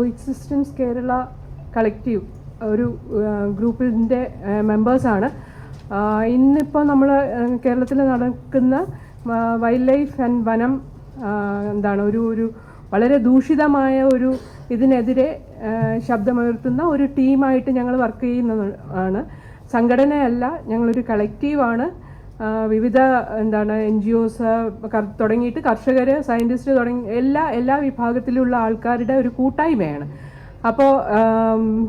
കോഎക്സിസ്റ്റൻസ് Kerala collective ഒരു ഗ്രൂപ്പിന്റെ മെമ്പേഴ്സാണ് ഇന്നിപ്പോൾ നമ്മൾ കേരളത്തിൽ നടക്കുന്ന വൈൽഡ് ലൈഫ് ആൻഡ് വനം എന്താണ് ഒരു ഒരു വളരെ ദൂഷിതമായ ഒരു ഇതിനെതിരെ ശബ്ദമുയർത്തുന്ന ഒരു ടീമായിട്ട് ഞങ്ങൾ വർക്ക് ചെയ്യുന്നതാണ് സംഘടനയല്ല ഞങ്ങളൊരു കളക്റ്റീവാണ് വിവിധ എന്താണ് എൻ ജി ഒസ് തുടങ്ങിയിട്ട് കർഷകർ സയന്റിസ്റ്റ് തുടങ്ങി എല്ലാ എല്ലാ വിഭാഗത്തിലുള്ള ആൾക്കാരുടെ ഒരു കൂട്ടായ്മയാണ്. അപ്പോൾ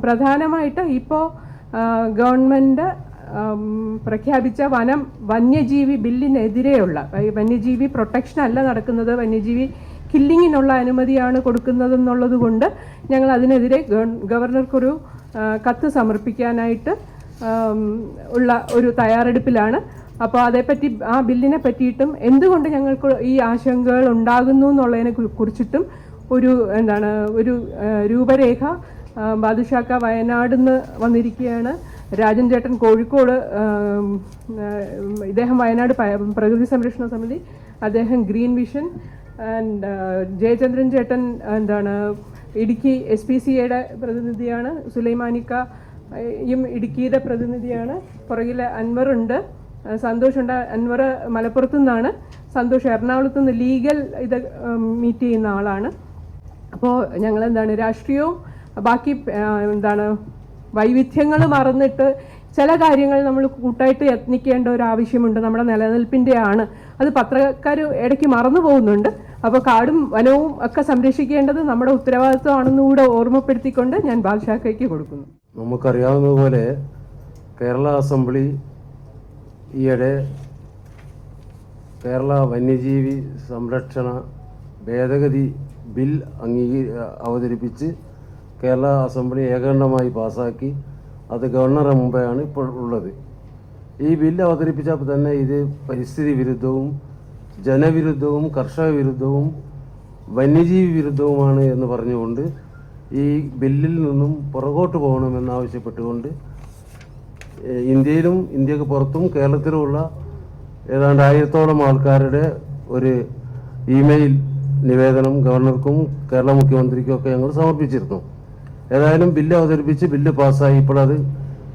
പ്രധാനമായിട്ട് ഇപ്പോൾ ഗവൺമെന്റ് പ്രഖ്യാപിച്ച വനം വന്യജീവി ബില്ലിനെതിരെയുള്ള വന്യജീവി പ്രൊട്ടക്ഷൻ അല്ല നടക്കുന്നത് വന്യജീവി കില്ലിങ്ങിനുള്ള അനുമതിയാണ് കൊടുക്കുന്നതെന്നുള്ളത് കൊണ്ട് ഞങ്ങൾ അതിനെതിരെ ഗവർണർക്കൊരു കത്ത് സമർപ്പിക്കാനായിട്ട് ഉള്ള ഒരു തയ്യാറെടുപ്പിലാണ്. അപ്പോൾ അതേപ്പറ്റി ആ ബില്ലിനെ പറ്റിയിട്ടും എന്തുകൊണ്ട് ഞങ്ങൾക്ക് ഈ ആശങ്കകൾ ഉണ്ടാകുന്നു എന്നുള്ളതിനെ കുറിച്ചിട്ടും ഒരു എന്താണ് ഒരു രൂപരേഖ ബാദുഷാക്ക വയനാട് നിന്ന് വന്നിരിക്കുകയാണ്. രാജൻ ചേട്ടൻ കോഴിക്കോട് ഇദ്ദേഹം വയനാട് പ്രകൃതി സംരക്ഷണ സമിതി അദ്ദേഹം ഗ്രീൻ വിഷൻ ആൻഡ് ജയചന്ദ്രൻ ചേട്ടൻ എന്താണ് ഇടുക്കി എസ് പി സി എയുടെ പ്രതിനിധിയാണ്. സുലൈമാനിക്ക യും ഇടുക്കിയുടെ പ്രതിനിധിയാണ്. പുറകിൽ അൻവറുണ്ട്. സന്തോഷുണ്ട് അൻവർ മലപ്പുറത്തു നിന്നാണ്. സന്തോഷ് എറണാകുളത്ത് നിന്ന് ലീഗൽ ഇത് മീറ്റ് ചെയ്യുന്ന ആളാണ്. അപ്പോൾ ഞങ്ങൾ എന്താണ് രാഷ്ട്രീയവും ബാക്കി എന്താണ് വൈവിധ്യങ്ങൾ മറന്നിട്ട് ചില കാര്യങ്ങൾ നമ്മൾ കൂട്ടായിട്ട് യത്നിക്കേണ്ട ഒരു ആവശ്യമുണ്ട് നമ്മുടെ നിലനിൽപ്പിന്റെ ആണ് അത് പത്രക്കാർ ഇടയ്ക്ക് മറന്നു പോകുന്നുണ്ട്. അപ്പോൾ കാടും വനവും ഒക്കെ സംരക്ഷിക്കേണ്ടത് നമ്മുടെ ഉത്തരവാദിത്വമാണെന്ന് കൂടെ ഓർമ്മപ്പെടുത്തിക്കൊണ്ട് ഞാൻ ബാദ്ഷാക്കയ്ക്ക് കൊടുക്കുന്നു. നമുക്കറിയാവുന്നതുപോലെ കേരള അസംബ്ലി ഈയിടെ കേരള വന്യജീവി സംരക്ഷണ ഭേദഗതി ബിൽ അംഗീകരി അവതരിപ്പിച്ച് കേരള അസംബ്ലി ഏകണ്ഠമായി പാസാക്കി. അത് ഗവർണറുടെ മുമ്പെയാണ് ഇപ്പോൾ ഉള്ളത്. ഈ ബില്ല് അവതരിപ്പിച്ചപ്പോൾ തന്നെ ഇത് പരിസ്ഥിതി വിരുദ്ധവും ജനവിരുദ്ധവും കർഷക വിരുദ്ധവും വന്യജീവി വിരുദ്ധവുമാണ് എന്ന് പറഞ്ഞുകൊണ്ട് ഈ ബില്ലിൽ നിന്നും പുറകോട്ട് പോകണമെന്നാവശ്യപ്പെട്ടുകൊണ്ട് ഇന്ത്യയിലും ഇന്ത്യയ്ക്ക് പുറത്തും കേരളത്തിലുമുള്ള ഏതാണ്ട് ആയിരത്തോളം ആൾക്കാരുടെ ഒരു ഇമെയിൽ നിവേദനം ഗവർണർക്കും കേരള മുഖ്യമന്ത്രിക്കും ഒക്കെ ഞങ്ങൾ സമർപ്പിച്ചിരുന്നു. ഏതായാലും ബില്ല് അവതരിപ്പിച്ച് ബില്ല് പാസ്സായി ഇപ്പോൾ അത്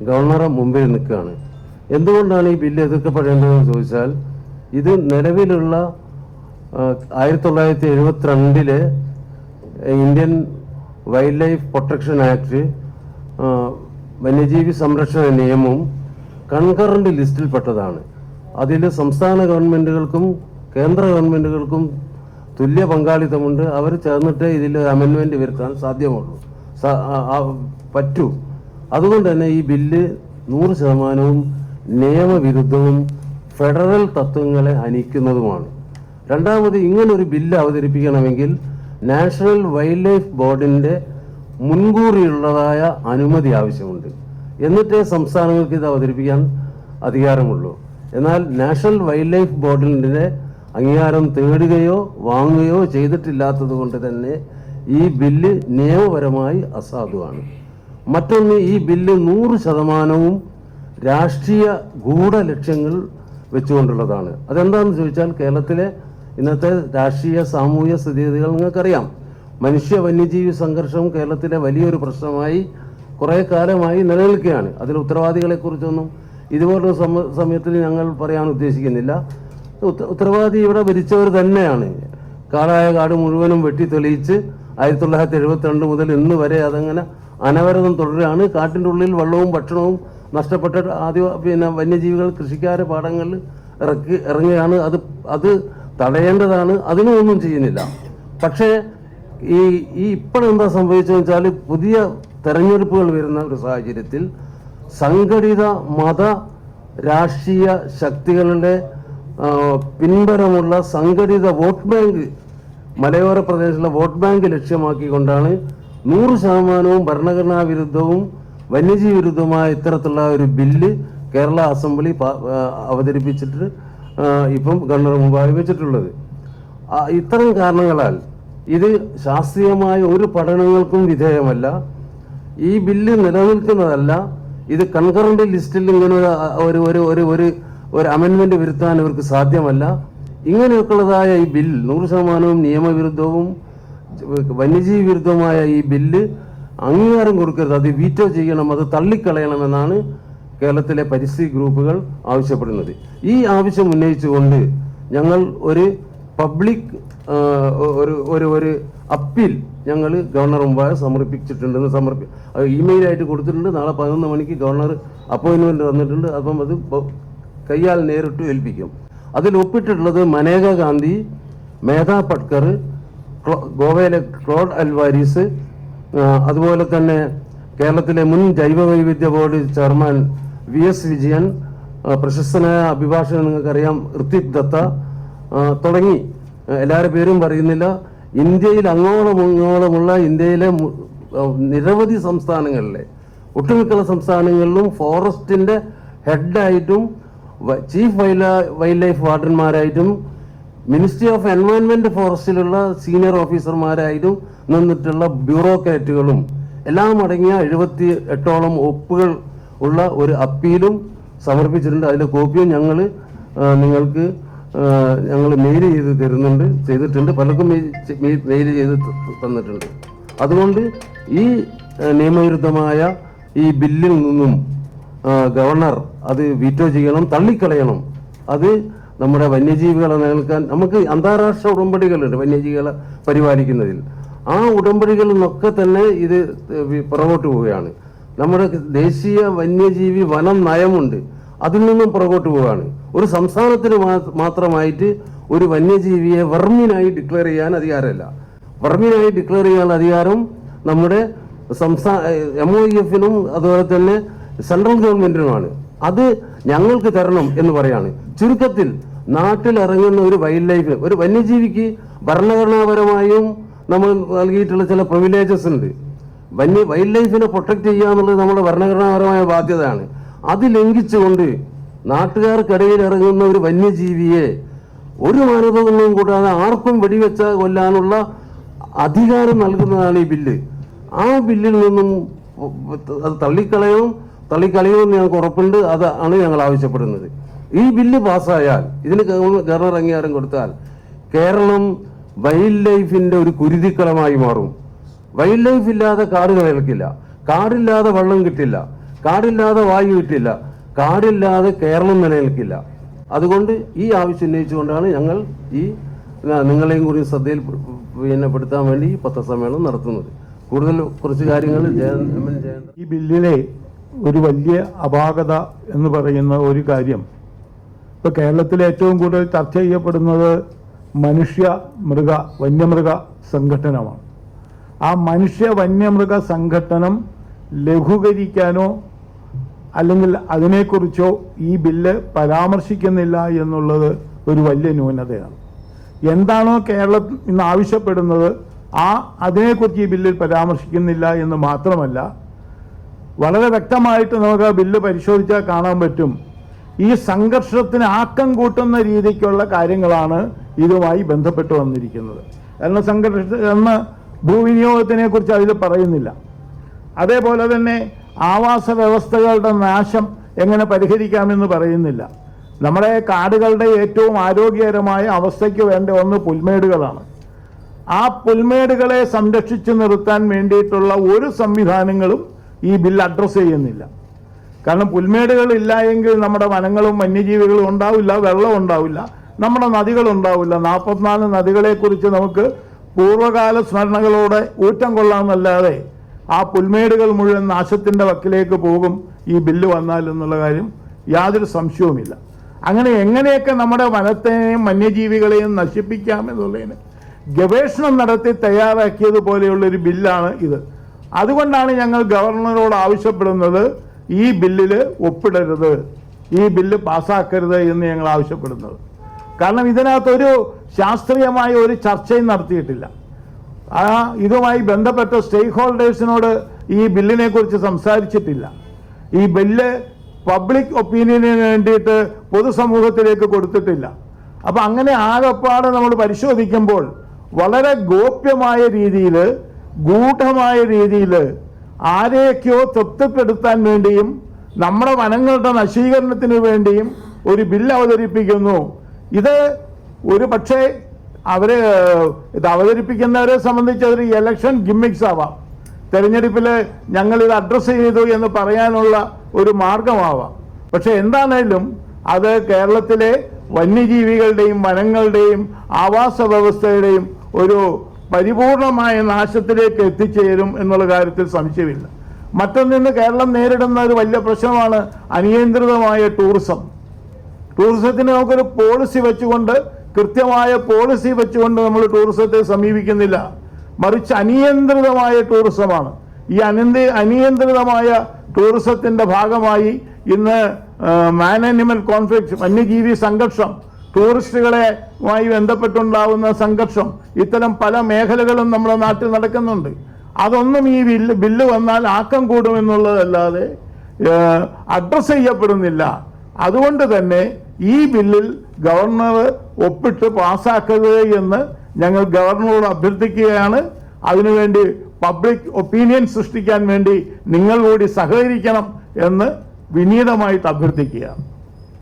ഗവർണറെ മുമ്പിൽ നിൽക്കുകയാണ്. എന്തുകൊണ്ടാണ് ഈ ബില്ല് എതിർക്കപ്പെടേണ്ടതെന്ന് ചോദിച്ചാൽ ഇത് നിലവിലുള്ള ആയിരത്തി തൊള്ളായിരത്തി എഴുപത്തിരണ്ടിലെ Indian wildlife protection act വന്യജീവി സംരക്ഷണ നിയമവും കൺകറന്റ് ലിസ്റ്റിൽപ്പെട്ടതാണ്. അതിൽ സംസ്ഥാന ഗവൺമെന്റുകൾക്കും കേന്ദ്ര ഗവൺമെന്റുകൾക്കും തുല്യ പങ്കാളിത്തമുണ്ട്. അവർ ചേർന്നിട്ടേ ഇതിൽ അമെൻമെന്റ് വരുത്താൻ സാധ്യമുള്ളൂ. പറ്റൂ. അതുകൊണ്ട് തന്നെ ഈ ബില്ല് നൂറ് ശതമാനവും നിയമവിരുദ്ധവും ഫെഡറൽ തത്വങ്ങളെ ഹനിക്കുന്നതുമാണ് രണ്ടാമത് ഇങ്ങനൊരു ബില്ല് അവതരിപ്പിക്കണമെങ്കിൽ നാഷണൽ വൈൽഡ് ലൈഫ് ബോർഡിന്റെ മുൻകൂറിയുള്ളതായ അനുമതി ആവശ്യമുണ്ട്. എന്നിട്ടേ സംസ്ഥാനങ്ങൾക്ക് ഇത് അവതരിപ്പിക്കാൻ അധികാരമുള്ളൂ. എന്നാൽ നാഷണൽ വൈൽഡ് ലൈഫ് ബോർഡിന്റെ അംഗീകാരം തേടുകയോ വാങ്ങുകയോ ചെയ്തിട്ടില്ലാത്തത് കൊണ്ട് തന്നെ ഈ ബില്ല് നിയമപരമായി അസാധുവാണ്. മറ്റൊന്ന് ഈ ബില്ല് നൂറ് ശതമാനവും രാഷ്ട്രീയ ഗൂഢലക്ഷ്യങ്ങൾ വെച്ചുകൊണ്ടുള്ളതാണ്. അതെന്താണെന്ന് ചോദിച്ചാൽ കേരളത്തിലെ ഇന്നത്തെ രാഷ്ട്രീയ സാമൂഹ്യ സ്ഥിതിഗതികൾ നിങ്ങൾക്കറിയാം. മനുഷ്യ വന്യജീവി സംഘർഷം കേരളത്തിലെ വലിയൊരു പ്രശ്നമായി കുറേ കാലമായി നിലനിൽക്കുകയാണ്. അതിൽ ഉത്തരവാദികളെക്കുറിച്ചൊന്നും ഇതുപോലൊരു സമ സമയത്തിൽ ഞങ്ങൾ പറയാൻ ഉദ്ദേശിക്കുന്നില്ല. ഉത്തരവാദി ഇവിടെ ഭരിച്ചവർ തന്നെയാണ്. കാടായ കാട് മുഴുവനും വെട്ടി തെളിയിച്ച് ആയിരത്തി തൊള്ളായിരത്തി എഴുപത്തി രണ്ട് മുതൽ ഇന്ന് വരെ അതങ്ങനെ അനവരതം തുടരുകയാണ്. കാട്ടിന്റെ ഉള്ളിൽ വെള്ളവും ഭക്ഷണവും നഷ്ടപ്പെട്ട ആദ്യ പിന്നെ വന്യജീവികൾ കൃഷിക്കാരെ പാടങ്ങളിൽ ഇറക്കി ഇറങ്ങുകയാണ്. അത് അത് തടയേണ്ടതാണ്. അതിനും ഒന്നും ചെയ്യുന്നില്ല. പക്ഷേ ഈ ഈ ഇപ്പോഴെന്താ സംഭവിച്ചതെന്ന് വെച്ചാൽ പുതിയ തെരഞ്ഞെടുപ്പുകൾ വരുന്ന ഒരു സാഹചര്യത്തിൽ സംഘടിത മത രാഷ്ട്രീയ ശക്തികളുടെ പിൻബലമുള്ള സംഘടിത വോട്ട് ബാങ്ക് മലയോര പ്രദേശത്തിലെ വോട്ട് ബാങ്ക് ലക്ഷ്യമാക്കിക്കൊണ്ടാണ് നൂറ് ശതമാനവും ഭരണഘടനാ വിരുദ്ധവും വന്യജീവി വിരുദ്ധവുമായ ഇത്തരത്തിലുള്ള ഒരു ബില്ല് കേരള അസംബ്ലി അവതരിപ്പിച്ചിട്ട് ഇപ്പം ഗവർണർ മുമ്പായി വെച്ചിട്ടുള്ളത്. ഇത്തരം കാരണങ്ങളാൽ ഇത് ശാസ്ത്രീയമായ ഒരു പഠനങ്ങൾക്കും വിധേയമല്ല. ഈ ബില്ല് നിലനിൽക്കുന്നതല്ല ഇത് കൺകറന്റ് ലിസ്റ്റിൽ ഇങ്ങനെ ഒരു ഒരു ഒരു ഒരു ഒരു അമെൻമെന്റ് വരുത്താൻ ഇവർക്ക് സാധ്യമല്ല. ഇങ്ങനെയൊക്കെയുള്ളതായ ഈ ബിൽ നൂറ് ശതമാനവും നിയമവിരുദ്ധവും വന്യജീവി വിരുദ്ധവുമായ ഈ ബില്ല് അംഗീകാരം കൊടുക്കരുത്. അത് വീറ്റോ ചെയ്യണം അത് തള്ളിക്കളയണമെന്നാണ് കേരളത്തിലെ പരിസ്ഥിതി ഗ്രൂപ്പുകൾ ആവശ്യപ്പെടുന്നത്. ഈ ആവശ്യം ഉന്നയിച്ചുകൊണ്ട് ഞങ്ങൾ ഒരു പബ്ലിക് ഒരു ഒരു ഒരു അപ്പീൽ ഞങ്ങൾ ഗവർണർ മുമ്പാകെ സമർപ്പിച്ചിട്ടുണ്ടെന്ന് സമർപ്പി ഇമെയിലായിട്ട് കൊടുത്തിട്ടുണ്ട്. നാളെ പതിനൊന്ന് മണിക്ക് ഗവർണർ അപ്പോയിൻമെന്റ് തന്നിട്ടുണ്ട്. അപ്പം അത് കയ്യാൽ നേരിട്ട് ഏൽപ്പിക്കും. അതിൽ ഒപ്പിട്ടിട്ടുള്ളത് മനേക ഗാന്ധി മേധാ പട്കർ ഗോവയിലെ ക്ലോഡ് അൽവാരിസ് അതുപോലെ തന്നെ കേരളത്തിലെ മുൻ ജൈവ വൈവിധ്യ board chairman V S Vijayan പ്രശസ്തനായ അഭിഭാഷകൻ നിങ്ങൾക്കറിയാം ഋത്വിക് ദത്ത തുടങ്ങി. എല്ലാവരുടെ പേരും പറയുന്നില്ല. ഇന്ത്യയിൽ അങ്ങോളം ഇങ്ങോളമുള്ള ഇന്ത്യയിലെ നിരവധി സംസ്ഥാനങ്ങളിലെ ഒട്ടുമിക്ക സംസ്ഥാനങ്ങളിലും ഫോറസ്റ്റിന്റെ ഹെഡായിട്ടും ചീഫ് വൈൽഡ് വൈൽഡ് ലൈഫ് വാർഡന്മാരായിട്ടും മിനിസ്ട്രി ഓഫ് എൻവയോൺമെന്റ് ഫോറസ്റ്റിലുള്ള സീനിയർ ഓഫീസർമാരായിട്ടും നിന്നിട്ടുള്ള ബ്യൂറോക്രാറ്റുകളും എല്ലാം അടങ്ങിയ എഴുപത്തി എട്ടോളം ഒപ്പുകൾ ഉള്ള ഒരു അപ്പീലും സമർപ്പിച്ചിട്ടുണ്ട്. അതിന്റെ കോപ്പിയും ഞങ്ങൾ നിങ്ങൾക്ക് ഞങ്ങൾ മെയിൽ ചെയ്ത് തരുന്നുണ്ട് ചെയ്തിട്ടുണ്ട്. പലർക്കും മെയിൽ ചെയ്ത് തന്നിട്ടുണ്ട്. അതുകൊണ്ട് ഈ നിയമവിരുദ്ധമായ ഈ ബില്ലിൽ നിന്നും ഗവർണർ അത് വീറ്റോ ചെയ്യണം തള്ളിക്കളയണം. അത് നമ്മുടെ വന്യജീവികളെ നിലനിൽക്കാൻ നമുക്ക് അന്താരാഷ്ട്ര ഉടമ്പടികളുണ്ട് വന്യജീവികളെ പരിപാലിക്കുന്നതിൽ. ആ ഉടമ്പടികളിൽ നിന്നൊക്കെ തന്നെ ഇത് പുറകോട്ട് പോവുകയാണ്. നമ്മുടെ ദേശീയ വന്യജീവി വനം നയമുണ്ട്. അതിൽ നിന്നും പുറകോട്ട് പോവുകയാണ് ഒരു സംസ്ഥാനത്തിന് മാത്രമായിട്ട് ഒരു വന്യജീവിയെ വർമ്മിനായി ഡിക്ലെയർ ചെയ്യാൻ അധികാരമില്ല. വർമ്മിനായി ഡിക്ലെയർ ചെയ്യാൻ അധികാരം നമ്മുടെ സംസ്ഥാന എം ഒ എഫിനും അതുപോലെ തന്നെ സെൻട്രൽ ഗവൺമെന്റിനുമാണ് അത് ഞങ്ങൾക്ക് തരണം എന്ന് പറയാണ്. ചുരുക്കത്തിൽ നാട്ടിൽ ഇറങ്ങുന്ന ഒരു വൈൽഡ് ലൈഫ് ഒരു വന്യജീവിക്ക് ഭരണഘടനാപരമായും നമ്മൾ നൽകിയിട്ടുള്ള ചില പ്രിവിലേജസ് ഉണ്ട്. വന്യ വൈൽഡ് ലൈഫിനെ പ്രൊട്ടക്ട് ചെയ്യുക എന്നുള്ളത് നമ്മുടെ ഭരണഘടനാപരമായ ബാധ്യതയാണ്. അത് ലംഘിച്ചുകൊണ്ട് നാട്ടുകാർക്കിടയിൽ ഇറങ്ങുന്ന ഒരു വന്യജീവിയെ ഒരു മാനദണ്ഡവും കൂടാതെ ആർക്കും വെടിവെച്ച കൊല്ലാനുള്ള അധികാരം നൽകുന്നതാണ് ഈ ബില്ല്. ആ ബില്ലിൽ നിന്നും അത് തള്ളിക്കളയണം തള്ളിക്കളയുമെന്ന് ഞങ്ങൾക്ക് ഉറപ്പുണ്ട്. അതാണ് ഞങ്ങൾ ആവശ്യപ്പെടുന്നത്. ഈ ബില്ല് പാസ്സായാൽ ഇതിന് ഗവ- ഗവർണർ അംഗീകാരം കൊടുത്താൽ കേരളം വൈൽഡ് ലൈഫിന്റെ ഒരു കുരുതിക്കളമായി മാറും. വൈൽഡ് ലൈഫ് ഇല്ലാതെ കാട് നിലനിൽക്കില്ല കാടില്ലാതെ വെള്ളം കിട്ടില്ല. കാടില്ലാതെ വായു കിട്ടില്ല കാടില്ലാതെ കേരളം നിലനിൽക്കില്ല. അതുകൊണ്ട് ഈ ആവശ്യം ഉന്നയിച്ചുകൊണ്ടാണ് ഞങ്ങൾ ഈ നിങ്ങളെയും കൂടി ശ്രദ്ധയിൽ പിന്നെ പെടുത്താൻ വേണ്ടി ഈ പത്രസമ്മേളനം നടത്തുന്നത്. കൂടുതൽ കുറച്ച് കാര്യങ്ങൾ ഈ ബില്ലിലെ ഒരു വലിയ അപാകത എന്ന് പറയുന്ന ഒരു കാര്യം ഇപ്പൊ കേരളത്തിൽ ഏറ്റവും കൂടുതൽ ചർച്ച ചെയ്യപ്പെടുന്നത് മനുഷ്യ മൃഗ വന്യമൃഗ സംഘടനമാണ് ആ മനുഷ്യ വന്യമൃഗ സംഘടനം ലഘൂകരിക്കാനോ അല്ലെങ്കിൽ അതിനെക്കുറിച്ചോ ഈ ബില്ല് പരാമർശിക്കുന്നില്ല എന്നുള്ളത് ഒരു വലിയ ന്യൂനതയാണ്. എന്താണോ കേരളം ഇന്ന് ആവശ്യപ്പെടുന്നത് ആ അതിനെക്കുറിച്ച് ഈ ബില്ലിൽ പരാമർശിക്കുന്നില്ല എന്ന് മാത്രമല്ല വളരെ വ്യക്തമായിട്ട് നമുക്ക് ആ ബില്ല് പരിശോധിച്ചാൽ കാണാൻ പറ്റും. ഈ സംഘർഷത്തിന് ആക്കം കൂട്ടുന്ന രീതിക്കുള്ള കാര്യങ്ങളാണ് ഇതുമായി ബന്ധപ്പെട്ട് വന്നിരിക്കുന്നത്. കാരണം സംഘർഷ എന്ന ഭൂവിനിയോഗത്തിനെ കുറിച്ച് അതിൽ പറയുന്നില്ല. അതേപോലെ തന്നെ ആവാസ വ്യവസ്ഥകളുടെ നാശം എങ്ങനെ പരിഹരിക്കാമെന്ന് പറയുന്നില്ല. നമ്മുടെ കാടുകളുടെ ഏറ്റവും ആരോഗ്യകരമായ അവസ്ഥയ്ക്ക് വേണ്ട ഒന്ന് പുൽമേടുകളാണ്. ആ പുൽമേടുകളെ സംരക്ഷിച്ചു നിർത്താൻ വേണ്ടിയിട്ടുള്ള ഒരു സംവിധാനങ്ങളും ഈ ബിൽ അഡ്രസ്സ് ചെയ്യുന്നില്ല. കാരണം പുൽമേടുകൾ ഇല്ല എങ്കിൽ നമ്മുടെ വനങ്ങളും വന്യജീവികളും ഉണ്ടാവില്ല വെള്ളം ഉണ്ടാവില്ല നമ്മുടെ നദികൾ ഉണ്ടാവില്ല. നാൽപ്പത്തിനാല് നദികളെക്കുറിച്ച് നമുക്ക് പൂർവകാല സ്മരണകളോടെ ഊറ്റം കൊള്ളാമെന്നല്ലാതെ ആ പുൽമേടുകൾ മുഴുവൻ നാശത്തിന്റെ വക്കിലേക്ക് പോകും ഈ ബില്ല് വന്നാൽ എന്നുള്ള കാര്യം യാതൊരു സംശയവുമില്ല. അങ്ങനെ എങ്ങനെയൊക്കെ നമ്മുടെ വനത്തെയും വന്യജീവികളെയും നശിപ്പിക്കാം എന്നുള്ളതിന് ഗവേഷണം നടത്തി തയ്യാറാക്കിയതുപോലെയുള്ള ഒരു ബില്ലാണ് ഇത്. അതുകൊണ്ടാണ് ഞങ്ങൾ ഗവർണറോട് ആവശ്യപ്പെടുന്നത് ഈ ബില്ലിൽ ഒപ്പിടരുത് ഈ ബില്ല് പാസ്സാക്കരുത് എന്ന് ഞങ്ങൾ ആവശ്യപ്പെടുന്നത്. കാരണം ഇതിനകത്തൊരു ശാസ്ത്രീയമായ ഒരു ചർച്ചയും നടത്തിയിട്ടില്ല. ആ ഇതുമായി ബന്ധപ്പെട്ട സ്റ്റേക്ക് ഹോൾഡേഴ്സിനോട് ഈ ബില്ലിനെ കുറിച്ച് സംസാരിച്ചിട്ടില്ല. ഈ ബില്ല് പബ്ലിക് ഒപ്പീനിയന് വേണ്ടിയിട്ട് പൊതുസമൂഹത്തിലേക്ക് കൊടുത്തിട്ടില്ല. അപ്പൊ അങ്ങനെ ആകെപ്പാടെ നമ്മൾ പരിശോധിക്കുമ്പോൾ വളരെ ഗോപ്യമായ രീതിയിൽ ഗൂഢമായ രീതിയിൽ ആരെയൊക്കെയോ തൃപ്തിപ്പെടുത്താൻ വേണ്ടിയും നമ്മുടെ വനങ്ങളുടെ നശീകരണത്തിന് വേണ്ടിയും ഒരു ബില്ല് അവതരിപ്പിക്കുന്നു. ഇത് ഒരു പക്ഷേ അവർ ഇത് അവതരിപ്പിക്കുന്നവരെ സംബന്ധിച്ച് അതൊരു ഇലക്ഷൻ ഗിമ്മിക്സ് ആവാം. തെരഞ്ഞെടുപ്പിൽ ഞങ്ങൾ ഇത് അഡ്രസ്സ് ചെയ്തു എന്ന് പറയാനുള്ള ഒരു മാർഗമാവാം. പക്ഷെ എന്താണേലും അത് കേരളത്തിലെ വന്യജീവികളുടെയും വനങ്ങളുടെയും ആവാസ വ്യവസ്ഥയുടെയും ഒരു പരിപൂർണമായ നാശത്തിലേക്ക് എത്തിച്ചേരും എന്നുള്ള കാര്യത്തിൽ സംശയമില്ല. മറ്റൊന്നിന്ന് കേരളം നേരിടുന്ന ഒരു വലിയ പ്രശ്നമാണ് അനിയന്ത്രിതമായ ടൂറിസം ടൂറിസത്തിന് നമുക്കൊരു പോളിസി വെച്ചുകൊണ്ട് കൃത്യമായ പോളിസി വെച്ചുകൊണ്ട് നമ്മൾ ടൂറിസത്തെ സമീപിക്കുന്നില്ല. മറിച്ച് അനിയന്ത്രിതമായ ടൂറിസമാണ് ഈ അനന്ത അനിയന്ത്രിതമായ ടൂറിസത്തിന്റെ ഭാഗമായി ഇന്ന് മാൻ ആനിമൽ കോൺഫ്ലിക്റ്റ് വന്യജീവി സംഘർഷം ടൂറിസ്റ്റുകളെമായി ബന്ധപ്പെട്ടുണ്ടാവുന്ന സംഘർഷം ഇത്തരം പല മേഖലകളും നമ്മുടെ നാട്ടിൽ നടക്കുന്നുണ്ട്. അതൊന്നും ഈ ബില്ല് ബില്ല് വന്നാൽ ആക്കം കൂടുമെന്നുള്ളതല്ലാതെ അഡ്രസ് ചെയ്യപ്പെടുന്നില്ല. അതുകൊണ്ട് തന്നെ ഈ ബില്ലിൽ ഗവർണർ ഒപ്പിട്ട് പാസ്സാക്കരുത് എന്ന് ഞങ്ങൾ ഗവർണറോട് അഭ്യർത്ഥിക്കുകയാണ്. അതിനുവേണ്ടി പബ്ലിക് ഒപ്പീനിയൻ സൃഷ്ടിക്കാൻ വേണ്ടി നിങ്ങൾ കൂടി സഹകരിക്കണം എന്ന് വിനീതമായിട്ട് അഭ്യർത്ഥിക്കുകയാണ്.